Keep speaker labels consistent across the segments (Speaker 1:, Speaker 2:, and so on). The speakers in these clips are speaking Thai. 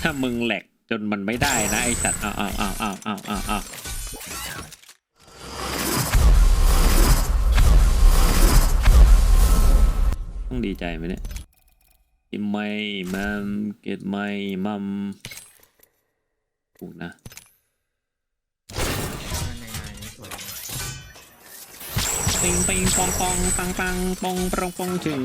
Speaker 1: ถ้ามึงแหลกจนมันไม่ได้นะไอสัตว์เอาเอาเอาเอาเอาเอาเอาต้องดีใจไหมเนี่ยกินไม่มัมเก็ดไม่มัมถูกนะปิงปิงปองปองปังปังปองปองปองถึง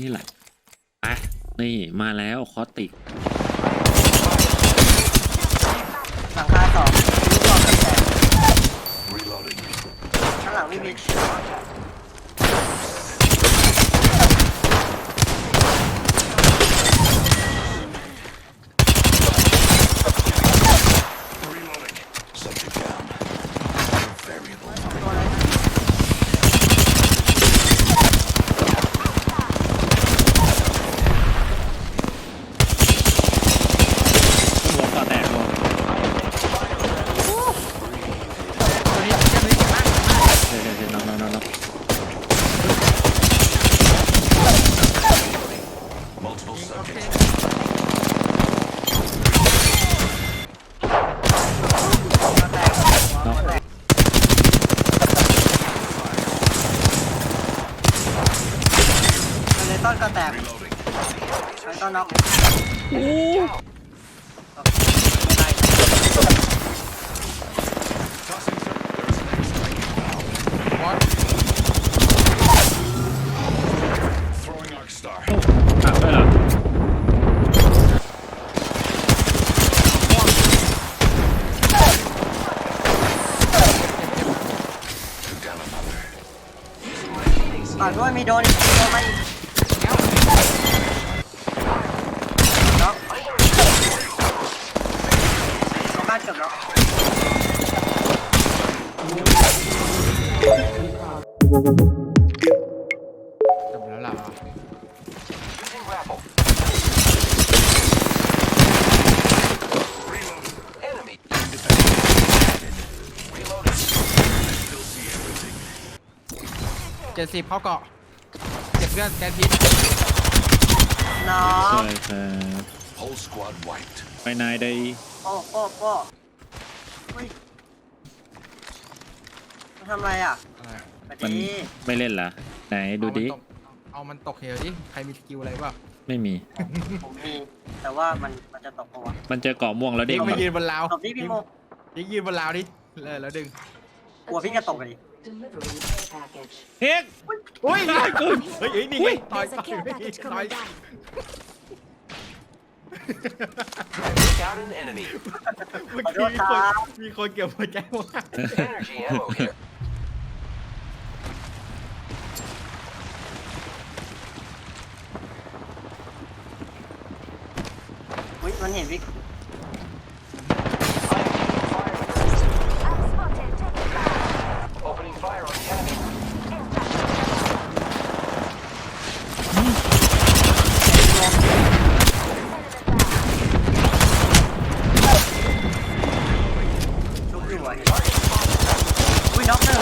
Speaker 1: นี่แหละไปนี่มาแล้วคอสติก
Speaker 2: หลังคาสองลูกบอลแตกข้างหลังไม่มี ตัวอะไรนะ
Speaker 1: หัวก่อแตกหัว
Speaker 3: ตัวนี้เจ็บนี้เจ็บมาก
Speaker 1: เฮ้ยเฮ้ยเฮ้ยน้องน้องน้องน้อง
Speaker 3: โอเค
Speaker 2: มาแตกหัวมาแตก เลต้นก็แตกเลต้นน็อกไม่ได้
Speaker 3: อะ
Speaker 1: ได้เหรอ
Speaker 2: ต่อยด้วยมีโดนอีกโดนอีก
Speaker 3: จบแล้วล่ะเจ็ดสิบเข้าเกาะเจ็บเพื่อนแกนพิษ
Speaker 2: น็อ
Speaker 1: ส
Speaker 2: ก
Speaker 1: วยครับ
Speaker 4: Whole squad wiped.
Speaker 1: ไปนายได้
Speaker 2: โอ้โอ้โอ้อุ้ยมันทำอะไรอะ
Speaker 3: อะไร
Speaker 2: สวัส
Speaker 1: มัน
Speaker 2: ดี
Speaker 1: ไม่เล่นเหรอไหนดูดิ
Speaker 3: เอามันตกเอามันตกเหวดิ ใครมีสกิลอะไรบ้าง
Speaker 1: ไม่มี
Speaker 2: ผมมี แต่ว่ามันมันจะตกปะวะ
Speaker 1: มันเจอเกาะม่วงแล้วเด้
Speaker 3: เด็
Speaker 1: ง
Speaker 3: กมายืนบนราว
Speaker 2: ตบที่พี่โม
Speaker 3: ดิยืนบนราวดิเลยแล้วดึง
Speaker 2: กลัวพี่จะตกกันดิ
Speaker 5: Delivering care package.
Speaker 1: เฮ้ย
Speaker 3: อุ้ย
Speaker 1: ได้เกิน
Speaker 3: เฮ้ยเฮ้ยนี่ไงต่อย
Speaker 5: There's
Speaker 3: ต่
Speaker 5: a
Speaker 3: อย
Speaker 5: care
Speaker 3: ต่อย
Speaker 5: package
Speaker 3: ต่อย
Speaker 5: coming down.
Speaker 6: Down an enemy.
Speaker 3: เมื่อกี้มีคนมีคนเกี่ยวหัวใจว่า
Speaker 6: Energy ammo here.
Speaker 2: มันเห็นพี่
Speaker 6: Opening fire on enemy.
Speaker 2: ชุบอยู่อะเห็นปะอุ้ยน็อกหนึ่ง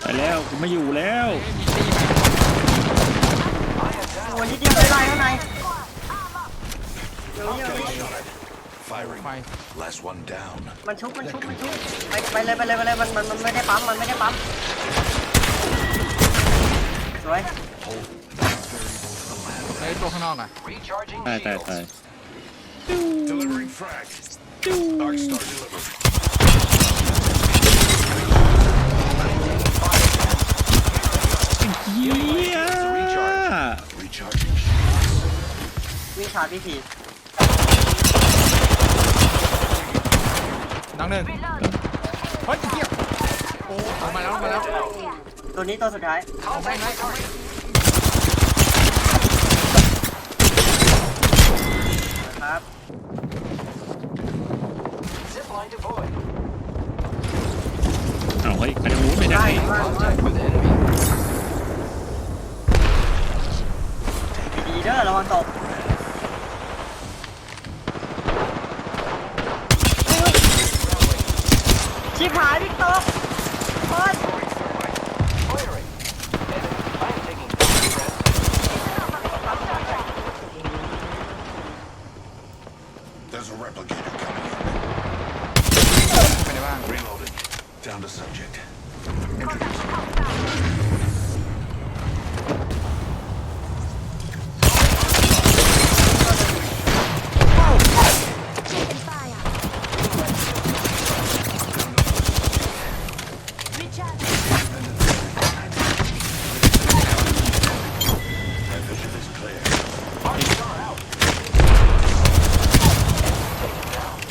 Speaker 1: ไปแล้วกูไม่อยู่แล้ว
Speaker 3: มั
Speaker 2: นิดเดียวเลยไล่ข้างในเดี๋ยวนี้เดี๋ยวนี้
Speaker 4: Firing.
Speaker 3: ไฟ
Speaker 4: Last one down.
Speaker 2: มันชุบมันชุบมันชุบไปไปเลยไปเลยไปเลยมันมันมันไม่ได้ปั๊มมันไม่ได้ปั๊มสวย
Speaker 3: เฮ้ตัวข้างนอกอะ
Speaker 6: Recharging
Speaker 1: ตายตาย
Speaker 6: shields.
Speaker 1: ตาย
Speaker 4: Delivering frag. Arc Star delivered.
Speaker 1: เฮีย
Speaker 4: Recharging.
Speaker 2: วิ่งชาร์จพี่ที
Speaker 3: น้องหนึ่งเฮ้ยเหี้ยโอ้เอามาแล้วเอามาแล้ว
Speaker 2: ตัวนี้ตัวสุดท้าย
Speaker 3: เอาไปไหนเอาไป
Speaker 2: นะครับ
Speaker 6: Zipline deployed.
Speaker 1: เอาเฮ้ยไปทางนู้นไม่ได้
Speaker 6: Contact with enemy.
Speaker 2: ดีๆเด้อระวังตกชิบหายพี่ตกเฮ้ย
Speaker 4: There's a replicator coming
Speaker 3: ไปในบ้าน
Speaker 4: in. Reloading. Down to subject.
Speaker 5: Taking fire. Recharging.
Speaker 4: That vision is clear.
Speaker 6: Arcstar out.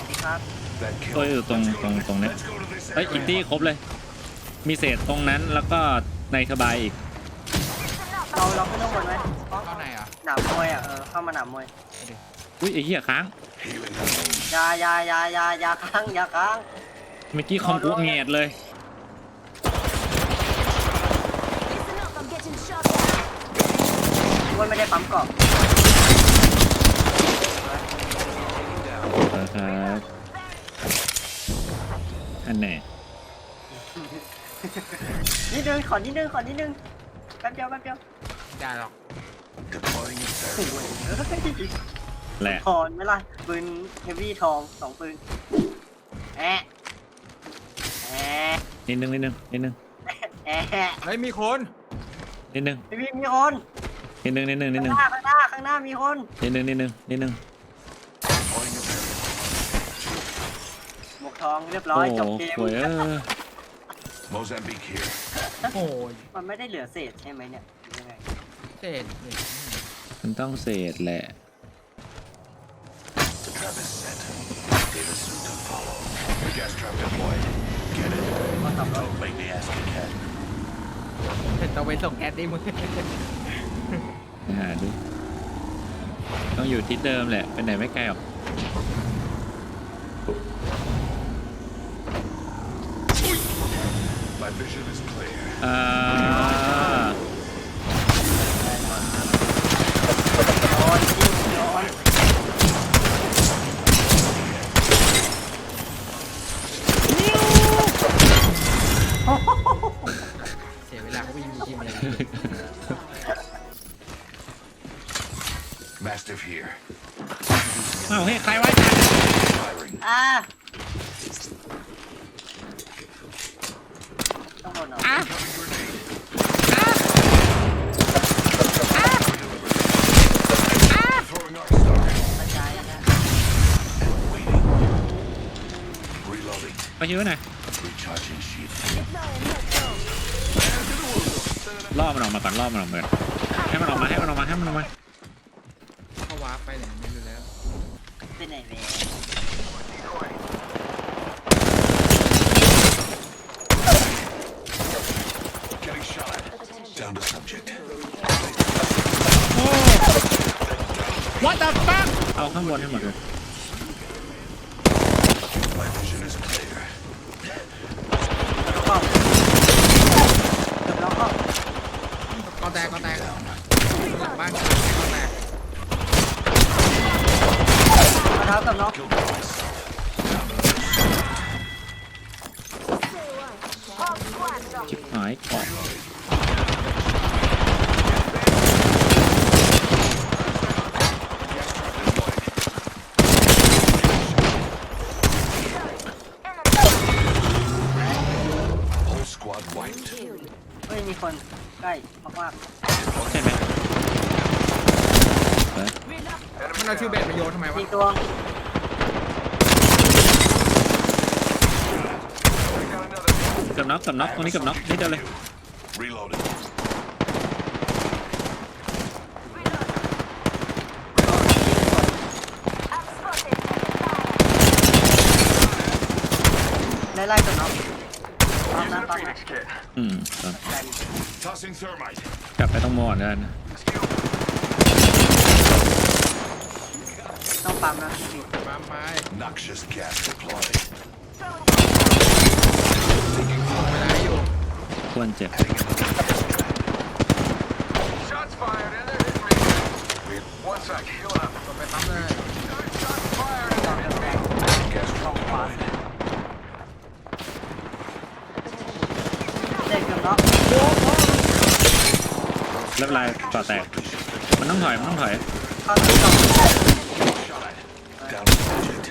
Speaker 2: ดีครับ
Speaker 4: That kill.
Speaker 1: ตัวอยู่ตรง
Speaker 4: Let's go
Speaker 1: ตรง
Speaker 4: to
Speaker 1: ตรงเนี้ย
Speaker 4: Let's go to this
Speaker 1: เอ้ย
Speaker 4: area.
Speaker 1: อินดี้ครบเลย มีเศษตรงนั้นแล้วก็ในสบายอีก
Speaker 2: เราเราขึ้นข้างบนไหม
Speaker 3: เข้าในอะ
Speaker 2: หนามมวยอะเออเข้ามาหนามมวย
Speaker 1: อุ้ยไอ้เหี้ยค้าง
Speaker 4: Healing the wounds.
Speaker 2: อยาอยาอยาอยาอยาค้างอยาค้าง
Speaker 1: เมื่อกี้คอมกูเงียดเลย
Speaker 5: Listen up, I'm getting shot at.
Speaker 2: ว่าไม่ได้ปั๊มเกาะ
Speaker 1: นะครับ อันแน่
Speaker 2: นิดนึงขอนิดนึงขอนิดนึงแป๊บเดียวแป๊บเดียว
Speaker 3: ได้หรอก
Speaker 4: Deploying a
Speaker 2: โอ้
Speaker 4: therapy.
Speaker 2: ยเอ้ย
Speaker 1: แหละ
Speaker 2: ถอนไหมล่ะปืนเฮฟวี่ทองสองปืนแอะแอะ
Speaker 1: นิดนึงนิดนึงนิดนึง
Speaker 2: แอะ
Speaker 3: เฮ้ยมีคน
Speaker 1: นิดนึง
Speaker 2: เฮฟวี่มีคน
Speaker 1: นิดนึงนิดนึงนิด
Speaker 2: ข้าง
Speaker 1: นึง
Speaker 2: หน้าข้างหน้าข้างหน้ามีคน
Speaker 1: นิดนึงนิดนึงนิดนึง
Speaker 2: ทองเรียบร้
Speaker 1: โอ้
Speaker 2: อย
Speaker 1: โห
Speaker 2: จบเกม
Speaker 1: โวยเออ
Speaker 4: Mozambique here.
Speaker 3: โอ้ย
Speaker 2: มันไม่ได้เหลือเศษใช่ไหมเนี่ยหรือยังไง
Speaker 3: เศษนี่
Speaker 1: มันต้องเศษแหละ
Speaker 4: Travis set. Data suit to follow. Gas trap deployed. Get it?
Speaker 2: ก็ขับรถ
Speaker 4: Don't make me ask again.
Speaker 3: เสร็จต้องไปส่งแก๊สดิมึง
Speaker 1: ไปหาดู ต้องอยู่ที่เดิมแหละ ไปไหนไม่ไกลหรอก
Speaker 4: My vision is clear.
Speaker 1: อ่ ชิวหน่อย
Speaker 4: Recharging shield.
Speaker 5: Deploying headstone.
Speaker 1: ล่อมันออกมาก่อนล่อมันออกมาก่อนให้มันออกมาให้มันออกมาให้มันออกมา
Speaker 3: เขาวาร์ปไปไหนไม่รู้แล้ว
Speaker 2: เป็นไหนเลย
Speaker 4: Getting shot at. Down to subject.
Speaker 1: What the fuck เอาข้างบนให้หมดเลย
Speaker 4: My vision is clear.
Speaker 2: เข้าเกือบแล้วเข้า
Speaker 3: ก็แตกก็แตกหลังบ้านก็แตก
Speaker 2: เอาเท้ากับน็อก
Speaker 4: Killed myself.
Speaker 5: All squads up.
Speaker 1: หายเกาะ
Speaker 4: Whole squad wiped.
Speaker 2: เฮ้ยมี คนใกล้มาก
Speaker 1: ใช่ไหมเฮ้ย
Speaker 3: มันเอาชื่อเบสมาโยนทำไม
Speaker 2: ๆ
Speaker 3: วะ
Speaker 2: มีตัว
Speaker 1: เกับน็อกเกับน็อกตรงนี้เกับน็อกนี่เดียวเลย
Speaker 4: Reloading.
Speaker 2: ไล่ไล่กับน็อกปั๊มนะปั๊มนะ
Speaker 1: อืมครับ
Speaker 2: ได้ดิ
Speaker 4: Tossing thermite.
Speaker 1: กลับไปตรงโมก่อนกัน
Speaker 2: ต้องปั๊มนะพี่
Speaker 3: มาไป
Speaker 4: Noxious gas deployed.
Speaker 3: เวลาอยู่
Speaker 1: ควรเจ็บ
Speaker 6: Shots fired in there. One sec. Heal up.
Speaker 3: กดไปปั๊มเลย
Speaker 6: Shots fired in there.
Speaker 4: Gas trap deployed.
Speaker 1: แล้วเวลาต่อแตก มันต้องถอย มันต้องถอย
Speaker 2: เข้าที่สอง
Speaker 4: Shot at. Down to subject.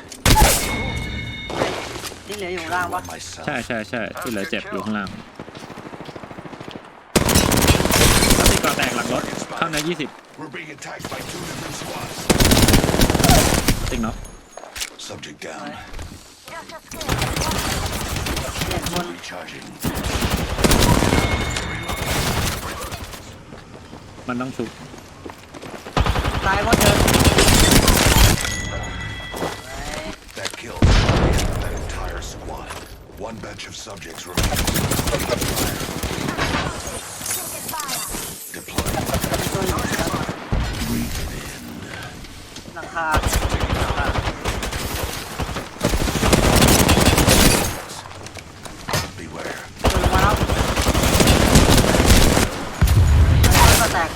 Speaker 2: ที่เหลืออยู่ข้างล่างปะ
Speaker 4: Myself.
Speaker 1: ใช่ใช่ใช่ที่เหลือเจ็บอยู่ข้างล่างตีก่อแตกหลังรถเข้าในยี่สิบ
Speaker 4: We're being attacked by two different squads.
Speaker 1: ติ๊กเนาะ
Speaker 4: Subject down.
Speaker 5: Just a scared.
Speaker 2: เปลี่ยนคน
Speaker 4: Recharging.
Speaker 1: มันต้องชุบ
Speaker 2: ตายหมดเลย
Speaker 4: That killed that entire squad. One batch of subjects remains.
Speaker 5: Taking fire.
Speaker 4: Deploy.
Speaker 2: ตัวอยู่แล้ว
Speaker 4: Breathe it in.
Speaker 2: หลังคาหลังคา
Speaker 4: Beware.
Speaker 2: ตัวลงมาแล้วก็แตก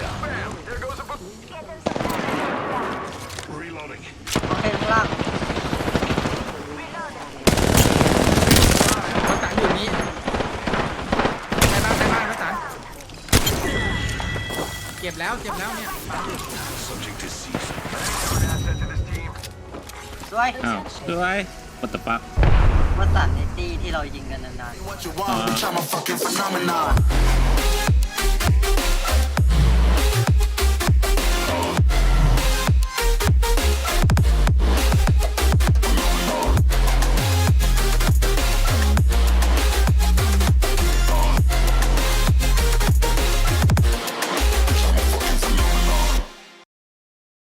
Speaker 4: Down.
Speaker 6: There goes a book.
Speaker 5: Getting some back.
Speaker 4: Reloading.
Speaker 2: โอเคข้างล่าง
Speaker 3: รถถังอยู่นี้ในบ้านในบ้านรถถังเก็บ แล้วเก็บแล้วเนี่ยปั๊มอยู่
Speaker 4: Subject is seized.
Speaker 6: Asset to this team.
Speaker 2: สวย
Speaker 1: อ้าวด้วยปัตตปัก
Speaker 2: ว่าสันในตี้ที่เรายิงกันนาน
Speaker 7: What you want, bitch, I'm a fucking phenomenon.